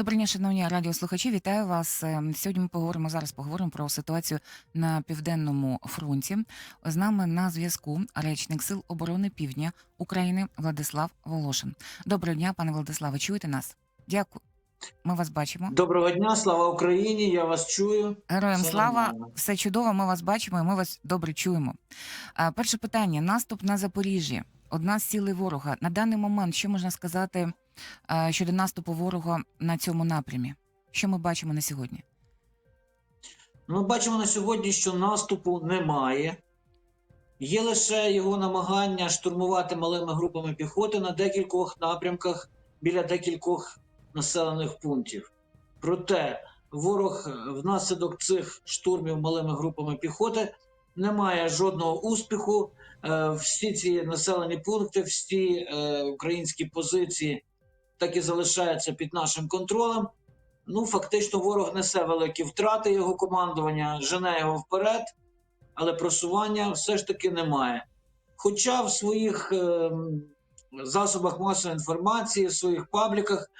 Добрий шановні радіослухачі. Вітаю вас. Е, Сьогодні ми поговоримо зараз. Поговоримо про ситуацію на південному фронті. З нами на зв'язку речник Сил оборони Півдня України Владислав Волошин. Доброго дня, пане Владиславе. Чуєте нас? Дякую. Ми вас бачимо. Доброго дня, слава Україні! Я вас чую. Героям слава, все чудово. Ми вас бачимо і ми вас добре чуємо. Перше питання: наступ на Запоріжжі. Одна з цілей ворога. На даний момент, що можна сказати щодо наступу ворога на цьому напрямі? Що ми бачимо на сьогодні? Ми бачимо на сьогодні, що наступу немає. Є лише його намагання штурмувати малими групами піхоти на декількох напрямках біля декількох населених пунктів. Проте ворог е, внаслідок цих штурмів малими групами піхоти не має жодного успіху. Е, Всі ці населені пункти, всі е, українські позиції так і залишаються під нашим контролем. Ну, фактично, ворог несе великі втрати його командування, жене його вперед, але просування все ж таки немає. Хоча в своїх е, засобах масової інформації, в своїх пабліках,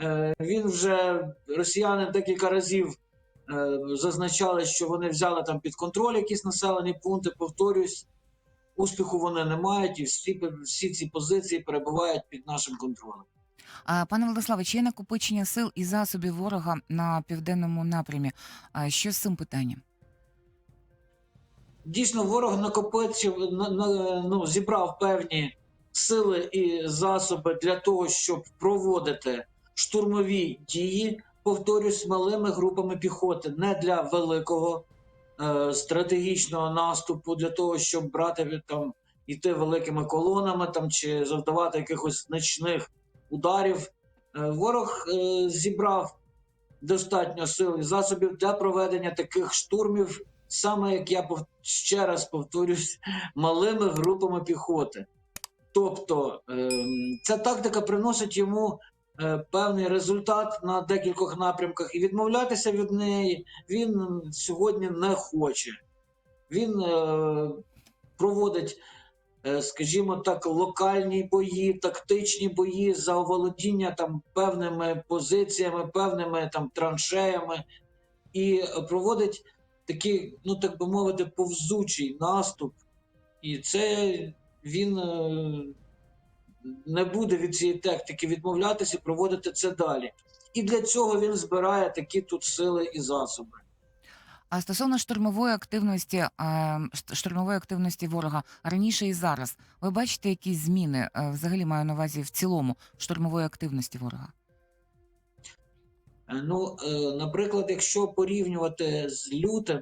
е, він вже росіяни декілька разів е, зазначали, що вони взяли там під контроль якісь населені пункти. Повторюсь, успіху вони не мають, і всі, всі ці позиції перебувають під нашим контролем. А, Пане Владиславе, чи є накопичення сил і засобів ворога на південному напрямі? А що з цим питанням? Дійсно, ворог накопичив, на- на- ну, зібрав певні сили і засоби для того, щоб проводити штурмові дії, повторюсь, малими групами піхоти, не для великого е, стратегічного наступу, для того, щоб брати там, йти великими колонами там, чи завдавати якихось значних ударів. Е, ворог е, зібрав достатньо сил і засобів для проведення таких штурмів саме як я ще раз повторюсь, малими групами піхоти. Тобто ем, ця тактика приносить йому певний результат на декількох напрямках, і відмовлятися від неї він сьогодні не хоче. Він е, проводить, е, скажімо так, локальні бої, тактичні бої за оволодіння там певними позиціями, певними там траншеями, і е, проводить такий, ну так би мовити, повзучий наступ, і це він е, не буде від цієї тактики відмовлятися і проводити це далі. І для цього він збирає такі тут сили і засоби. А стосовно штурмової активності, е, штурмової активності ворога раніше і зараз, ви бачите якісь зміни? е, Взагалі маю на увазі в цілому штурмової активності ворога? Е, Ну, наприклад, якщо порівнювати з лютим,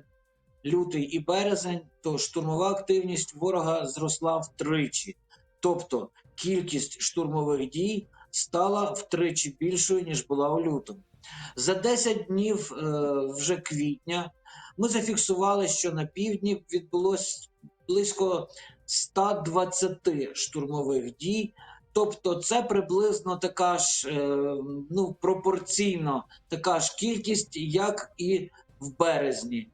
лютий і березень, то штурмова активність ворога зросла втричі. Тобто кількість штурмових дій стала втричі більшою, ніж була у лютому. За 10 днів е, вже квітня ми зафіксували, що на півдні відбулось близько 120 штурмових дій. Тобто, це приблизно така ж е, ну, пропорційно така ж кількість, як і в березні.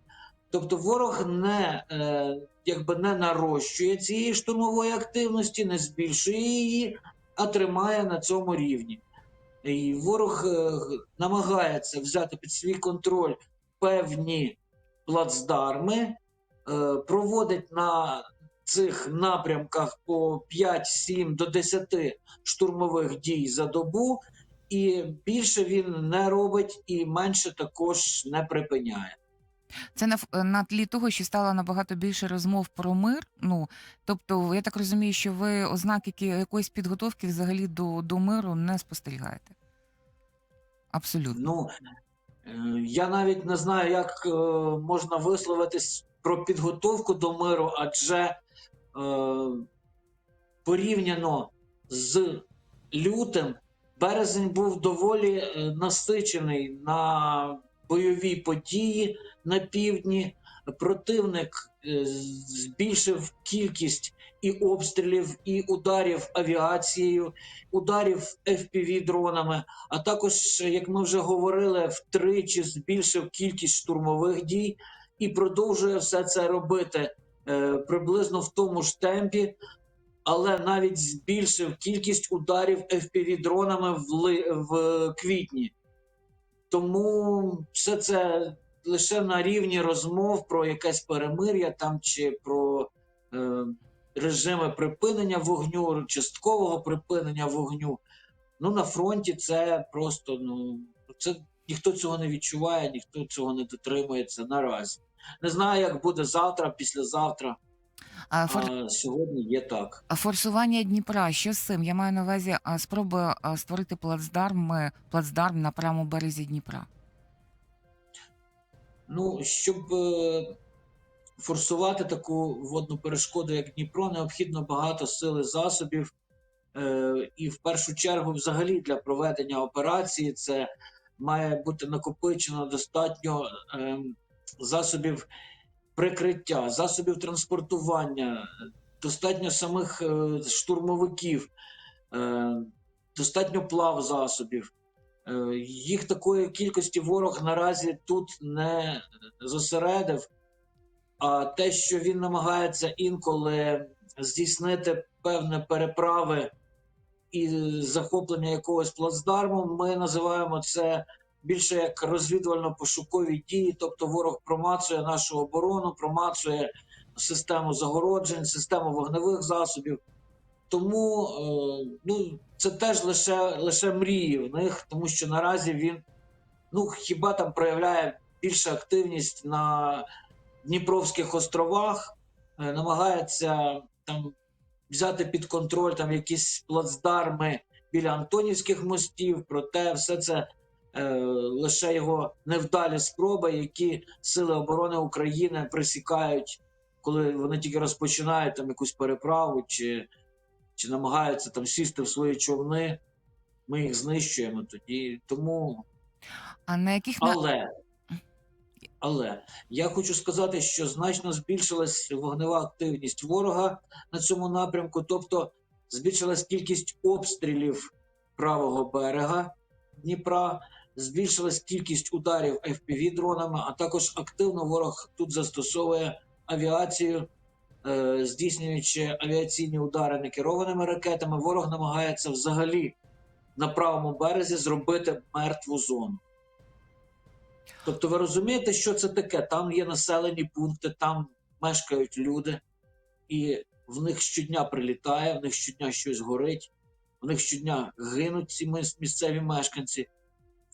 Тобто, ворог не, е, якби не нарощує цієї штурмової активності, не збільшує її, а тримає на цьому рівні. І ворог е, намагається взяти під свій контроль певні плацдарми, е, проводить на цих напрямках по 5, 7 до 10 штурмових дій за добу, і більше він не робить, і менше також не припиняє. Це на, е, на тлі того, що стало набагато більше розмов про мир. Ну тобто, я так розумію, що ви ознак які, якоїсь підготовки взагалі до, до миру не спостерігаєте. Абсолютно. Ну я навіть не знаю, як е, можна висловитись про підготовку до миру, адже е, порівняно з лютим, березень був доволі е, насичений на бойові події на півдні. Противник е, збільшив кількість і обстрілів, і ударів авіацією, ударів fpv дронами а також, як ми вже говорили, втричі збільшив кількість штурмових дій і продовжує все це робити е, приблизно в тому ж темпі, але навіть збільшив кількість ударів fpv дронами в, квітні. Тому все це лише на рівні розмов про якесь перемир'я там чи про е, режими припинення вогню, часткового припинення вогню. Ну на фронті це просто ну це ніхто цього не відчуває, ніхто цього не дотримується наразі. Не знаю, як буде завтра, післязавтра. А фор... А сьогодні є так. а форсування Дніпра, що з цим? Я маю на увазі спроби створити плацдарм, плацдарм на правому березі Дніпра. Ну, щоб е, форсувати таку водну перешкоду, як Дніпро, необхідно багато сил і засобів. Е, і в першу чергу, взагалі, для проведення операції це має бути накопичено достатньо е, засобів прикриття, засобів транспортування, достатньо самих е, штурмовиків, е, достатньо плав засобів. Е, Їх такої кількості ворог наразі тут не зосередив. А те, що він намагається інколи здійснити певні переправи і захоплення якогось плацдарму, ми називаємо це більше як розвідувально-пошукові дії. Тобто ворог промацує нашу оборону, промацує систему загороджень, систему вогневих засобів. Тому е, ну, це теж лише, лише мрії в них, тому що наразі він ну, хіба там проявляє більшу активність на Дніпровських островах, е, намагається там взяти під контроль там якісь плацдарми біля Антонівських мостів, проте все це лише його невдалі спроби, які Сили оборони України присікають, коли вони тільки розпочинають там якусь переправу чи, чи намагаються там сісти в свої човни. Ми їх знищуємо тоді. Тому А на яких але, але я хочу сказати, що значно збільшилась вогнева активність ворога на цьому напрямку, тобто збільшилась кількість обстрілів правого берега Дніпра, збільшилась кількість ударів fpv дронами, а також активно ворог тут застосовує авіацію, е, здійснюючи авіаційні удари некерованими ракетами. Ворог намагається взагалі на правому березі зробити мертву зону. Тобто, ви розумієте, що це таке? Там є населені пункти, там мешкають люди, і в них щодня прилітає, в них щодня щось горить, в них щодня гинуть ці місцеві мешканці.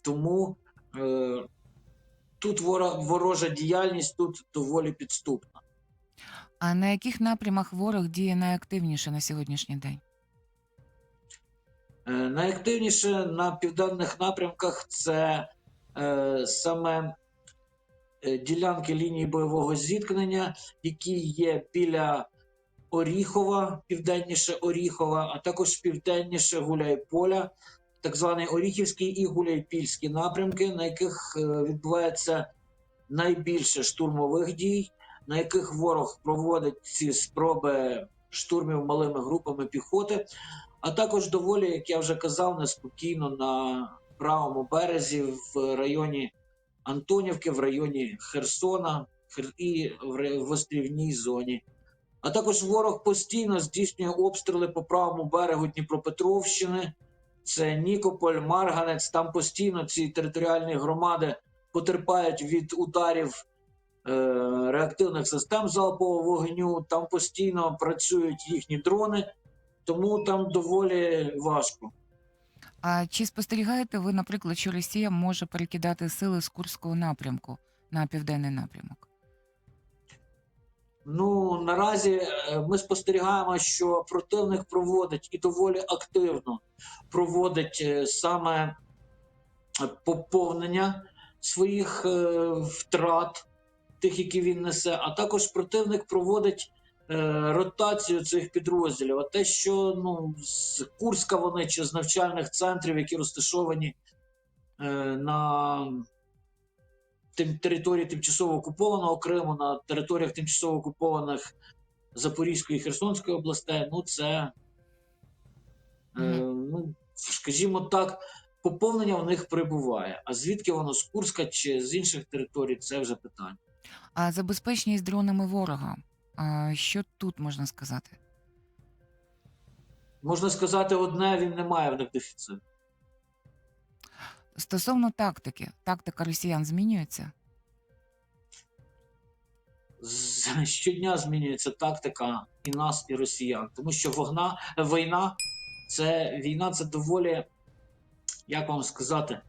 Тому е, тут ворожа діяльність тут доволі підступна. А на яких напрямах ворог діє найактивніше на сьогоднішній день? Е, Найактивніше на південних напрямках це е, саме е, ділянки лінії бойового зіткнення, які є біля Оріхова, південніше Оріхова, а також південніше Гуляйполя, так званий Оріхівський і Гуляйпільський напрямки, на яких е, відбувається найбільше штурмових дій, на яких ворог проводить ці спроби штурмів малими групами піхоти а також доволі, як я вже казав, неспокійно на правому березі в районі Антонівки, в районі Херсона Хер- і в острівній зоні. А також ворог постійно здійснює обстріли по правому берегу Дніпропетровщини. Це Нікополь, Марганець. Там постійно ці територіальні громади потерпають від ударів е, реактивних систем залпового вогню. Там постійно працюють їхні дрони тому там доволі важко. А чи спостерігаєте ви, наприклад, що Росія може перекидати сили з Курського напрямку на південний напрямок? Ну наразі е, ми спостерігаємо, що противник проводить і доволі активно проводить е, саме е, поповнення своїх втрат, тих, які він несе, а також противник проводить ротацію цих підрозділів. А те, що ну з Курська вони чи з навчальних центрів, які розташовані е, на тим, території тимчасово окупованого Криму, на територіях тимчасово окупованих Запорізької і Херсонської областей, ну це, е, ну, скажімо так, поповнення в них прибуває. А звідки воно з Курська чи з інших територій, це вже питання. А забезпеченість дронами ворога? А, що тут можна сказати? Можна сказати одне, він не має в них дефіциту. Стосовно тактики, тактика росіян змінюється? Щодня змінюється тактика і нас, і росіян, тому що вогна, війна це війна, це доволі, як вам сказати,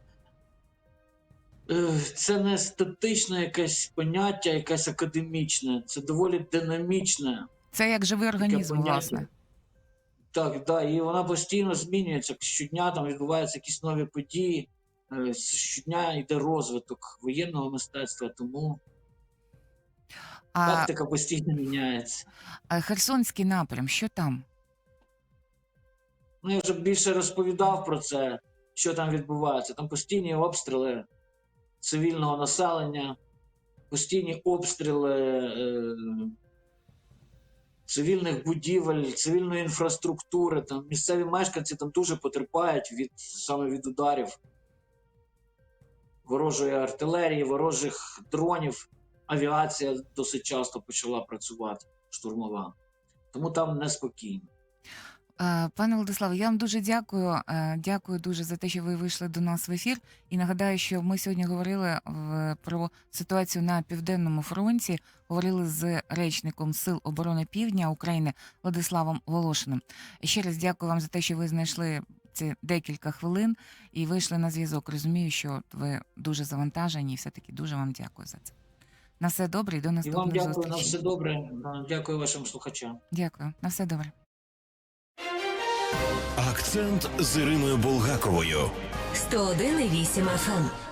е, це не статичне якесь поняття, якесь академічне, це доволі динамічне. Це як живий організм, поняття. власне. Так, да, і вона постійно змінюється. Щодня там відбуваються якісь нові події. Е, Щодня йде розвиток воєнного мистецтва, тому А тактика постійно міняється. а Херсонський напрям, що там? Ну, я вже більше розповідав про це, що там відбувається. Там постійні обстріли цивільного населення, постійні обстріли е, цивільних будівель, цивільної інфраструктури. Там місцеві мешканці там дуже потерпають від саме від ударів ворожої артилерії, ворожих дронів. Авіація досить часто почала працювати штурмова. Тому там неспокійно. Е, Пане Владиславе, я вам дуже дякую. Е, Дякую дуже за те, що ви вийшли до нас в ефір. І нагадаю, що ми сьогодні говорили про ситуацію на південному фронті. Говорили з речником Сил оборони Півдня України Владиславом Волошиним. Ще раз дякую вам за те, що ви знайшли ці декілька хвилин і вийшли на зв'язок. Розумію, що ви дуже завантажені, і все таки дуже вам дякую за це. На все добре і до І вам дякую зустрічі. на все добре. Дякую вашим слухачам. Дякую, на все добре. Акцент з Іриною Булгаковою. 101,8 FM.